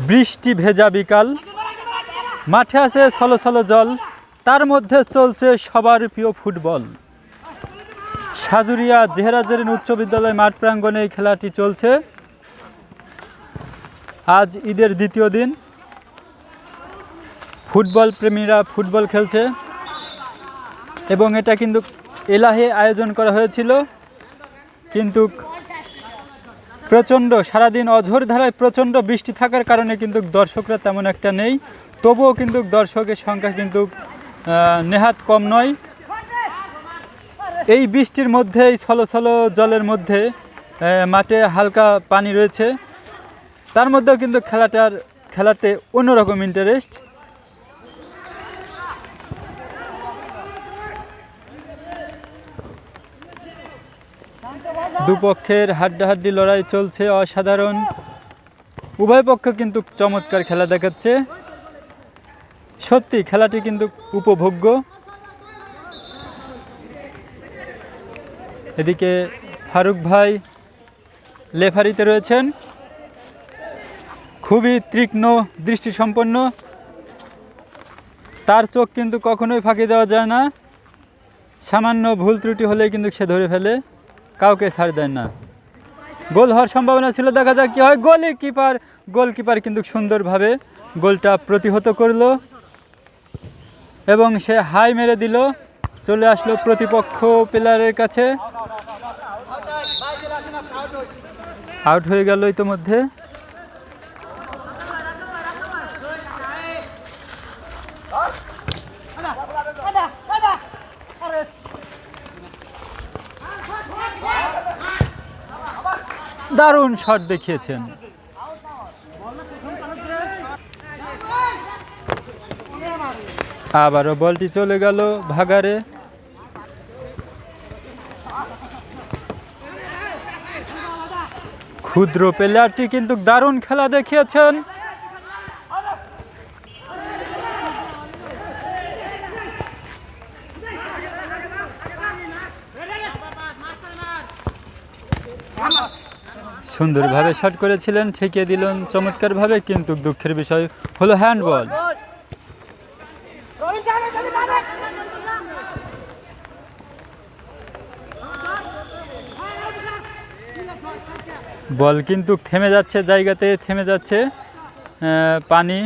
বৃষ্টি ভেজা বিকাল। মাঠে আছে ছলো ছলো জল, তার মধ্যে চলছে সবার প্রিয় ফুটবল। সাজুরিয়া জেহরাজেরিন উচ্চ বিদ্যালয় মাঠ প্রাঙ্গণে এই খেলাটি চলছে। আজ ঈদের দ্বিতীয় দিন। ফুটবল প্রেমীরা ফুটবল খেলছে। এবং এটা কিন্তু এলাহে আয়োজন করা হয়েছিল। কিন্তু প্রচণ্ড, সারাদিন অঝোর ধারায় প্রচণ্ড বৃষ্টি থাকার কারণে কিন্তু দর্শকরা তেমন একটা নেই। তবুও কিন্তু দর্শকের সংখ্যা কিন্তু নেহাত কম নয়। এই বৃষ্টির মধ্যে এই ছলো ছলো জলের মধ্যে মাঠে হালকা পানি রয়েছে। তার মধ্যেও কিন্তু খেলাটার, খেলাতে অন্যরকম ইন্টারেস্ট দুপক্ষের হাড্ডাহাড্ডি লড়াই চলছে অসাধারণ। উভয় পক্ষ কিন্তু চমৎকার খেলা দেখাচ্ছে। সত্যি, খেলাটি কিন্তু উপভোগ্য। এদিকে ফারুক ভাই লেফারিতে রয়েছেন। খুবই তীক্ষ্ণ, দৃষ্টিসম্পন্ন। তার চোখ কিন্তু কখনোই ফাঁকি দেওয়া যায় না। সামান্য ভুল ত্রুটি হলেই কিন্তু সে ধরে ফেলে। কাউকে ছাড় দেয় না। গোল হওয়ার সম্ভাবনা ছিল, দেখা যাক কি হয়। গোলে কিপার গোলকিপার কিন্তু সুন্দরভাবে গোলটা প্রতিহত করল এবং সে হাই মেরে দিল। চলে আসলো প্রতিপক্ষ প্লেয়ারের কাছে। আউট হয়ে গেল ইতোমধ্যে। দারুণ শট দেখিয়েছেন। আবারও বলটি চলে গেল ভাগারে ক্ষুদ্র প্লেয়ারটি কিন্তু দারুণ খেলা দেখিয়েছেন। সুন্দরভাবে শট করেছিলেন, ঠেকিয়ে দিলেন। চমৎকারভাবে কিন্তু দুঃখের বিষয় হলো হ্যান্ডবল বল কিন্তু থেমে যাচ্ছে, জায়গাতে থেমে যাচ্ছে পানি।